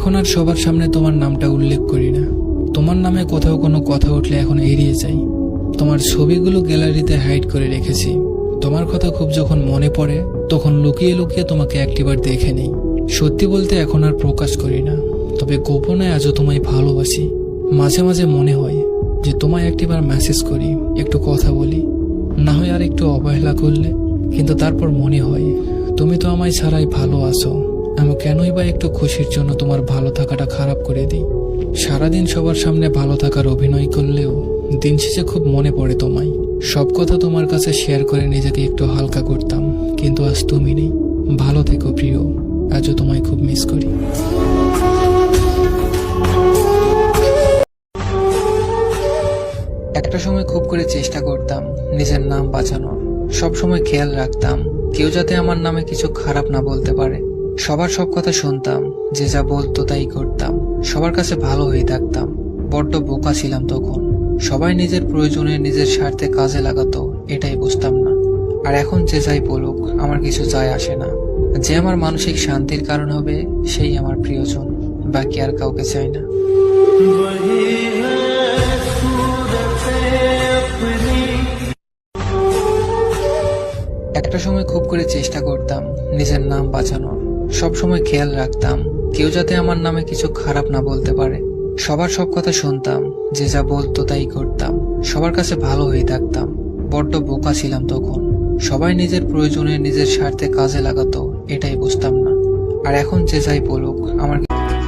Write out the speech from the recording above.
এখন আর সবার সামনে তোমার নামটা উল্লেখ করি না। তোমার নামে কোথাও কোনো কথা উঠলে এখন এড়িয়ে যাই। তোমার ছবিগুলো গ্যালারিতে হাইড করে রেখেছি। তোমার কথা খুব যখন মনে পড়ে, তখন লুকিয়ে লুকিয়ে তোমাকে একটিবার দেখে নেই। সত্যি বলতে এখন আর প্রকাশ করি না। তবে গোপনে আজও তোমায় ভালোবাসি। মাঝে মাঝে মনে হয় যে তোমায় একটিবার মেসেজ করি, একটু কথা বলি। না হয় আর একটু অবহেলা করলে। কিন্তু তারপর মনে হয়, তুমি তো আমায় ছাড়াই ভালো আছো। আমি কেনই বা একটু খুশির জন্য তোমার ভালো থাকাটা খারাপ করে দিই? সারাদিন সবার সামনে ভালো থাকার অভিনয় করলেও দিন শেষে খুব মনে পড়ে তোমায়। সব কথা তোমার কাছে শেয়ার করে নিজেকে একটু হালকা করতাম, কিন্তু আজ তুমি নেই। ভালো থেকো প্রিয়, আজও তোমায় খুব মিস করি। একটা সময় খুব করে চেষ্টা করতাম নিজের নাম বাঁচানোর। সব সময় খেয়াল রাখতাম, কেউ যাতে আমার নামে কিছু খারাপ না বলতে পারে। সবার সব কথা শুনতাম, যে যা বলতো তাই করতাম, সবার কাছে ভালো হয়ে থাকতাম, বড্ড বোকা ছিলাম তখন। সবাই নিজের প্রয়োজনে নিজের স্বার্থে কাজে লাগাতো, এটাই বুঝতাম না। আর এখন যে যাই বলুক, আমার কিছু যায় আসে না। যে আমার মানসিক শান্তির কারণ হবে, সেই আমার প্রিয়জন, বাকি আর কাউকে চাই না। একটা সময় খুব করে চেষ্টা করতাম নিজের নাম বাঁচানোর। সব সময় খেয়াল রাখতাম, কেউ যাতে আমার নামে কিছু খারাপ না বলতে পারে। সবার সব কথা শুনতাম, যে যা বলতো তাই করতাম, সবার কাছে ভালো হয়ে থাকতাম। বড্ড বোকা ছিলাম তখন। সবাই নিজের প্রয়োজনে নিজের স্বার্থে কাজে লাগাতো, এটাই বুঝতাম না। আর এখন যে যাই বলুক, আমার